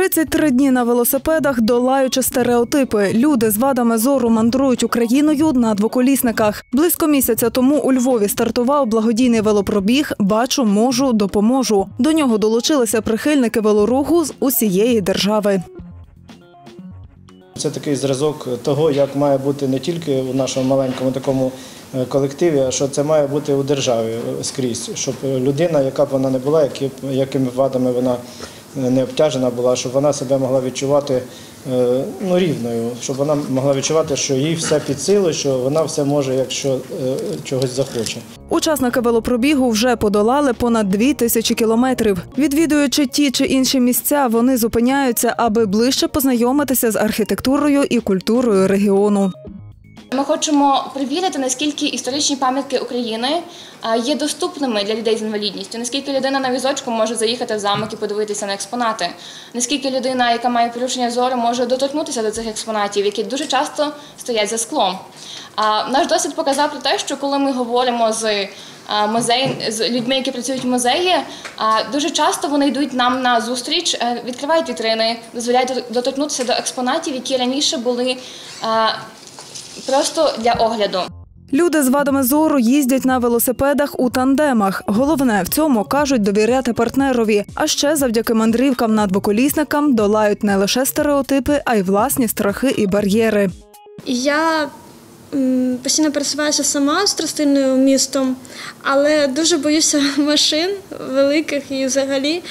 33 дні на велосипедах, долаючи стереотипи. Люди з вадами зору мандрують Україною на двоколісниках. Близько місяця тому у Львові стартував благодійний велопробіг Бачу, можу, допоможу. До нього долучилися прихильники велоруху з усієї держави. Це такий зразок того, як має бути не тільки у нашому маленькому такому е, колективі, а що це має бути у державі е, скрізь, щоб людина, яка б вона не була, якими вадами вона не обтяжена була, щоб вона себе могла відчувати е, ну, рівною, щоб вона могла відчувати, що їй все під силу, що вона все може, якщо е, чогось захоче. Учасники велопробігу вже подолали понад дві тисячі кілометрів. Відвідуючи ті чи інші місця, вони зупиняються, аби ближче познайомитися з архітектурою і культурою регіону. Ми хочемо перевірити, наскільки історичні пам'ятки України є доступними для людей з інвалідністю, наскільки людина на візочку може заїхати в замок і подивитися на експонати, наскільки людина, яка має порушення зору, може доторкнутися до цих експонатів, які дуже часто стоять за склом. Наш досвід показав про те, що коли ми говоримо з а, музей з людьми, які працюють в музеї, дуже часто вони йдуть нам на зустріч, е, відкривають вітрини, дозволяють доторкнутися до експонатів, які раніше були. Просто для огляду. Люди з вадами зору їздять на велосипедах у тандемах. Головне в цьому кажуть довіряти партнерові. А ще завдяки мандрівкам на двоколісникам долають не лише стереотипи, а й власні страхи і бар'єри. Я постійно пересуваюся сама з тростиною містом, але дуже боюся машин великих і взагалі.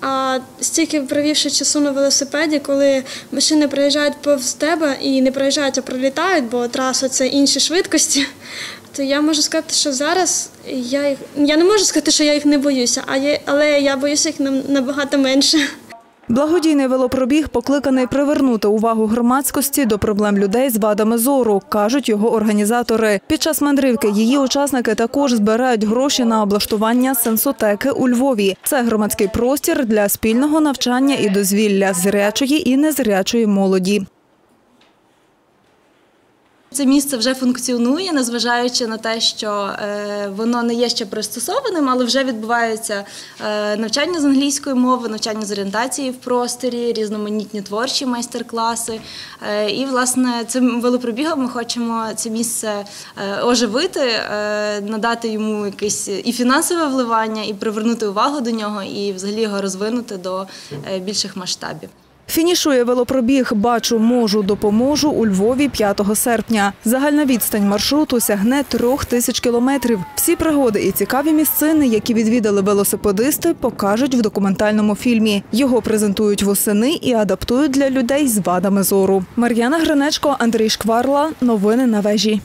А стільки провівши часу на велосипеді, коли машини проїжджають повз тебе і не проїжджають, а пролітають, бо траса це інші швидкості, то я можу сказати, що зараз я їх я не можу сказати, що я їх не боюся, а я, але я боюся їх набагато менше. Благодійний велопробіг покликаний привернути увагу громадськості до проблем людей з вадами зору, кажуть його організатори. Під час мандрівки її учасники також збирають гроші на облаштування сенсотеки у Львові. Це громадський простір для спільного навчання і дозвілля зрячої і незрячої молоді. Це місце вже функціонує, незважаючи на те, що е, воно не є ще пристосованим, але вже відбувається е, навчання з англійської мови, навчання з орієнтації в просторі, різноманітні творчі майстер-класи. Е, і, власне, цим велопробігом ми хочемо це місце оживити, надати йому якесь і фінансове вливання, і привернути увагу до нього, і взагалі його розвинути до більших масштабів. Фінішує велопробіг Бачу, можу, допоможу у Львові 5 серпня. Загальна відстань маршруту сягне трьох тисяч кілометрів. Всі пригоди і цікаві місцини, які відвідали велосипедисти, покажуть в документальному фільмі. Його презентують восени і адаптують для людей з вадами зору. Мар'яна Гринечко, Андрій Шкварла. Новини на вежі.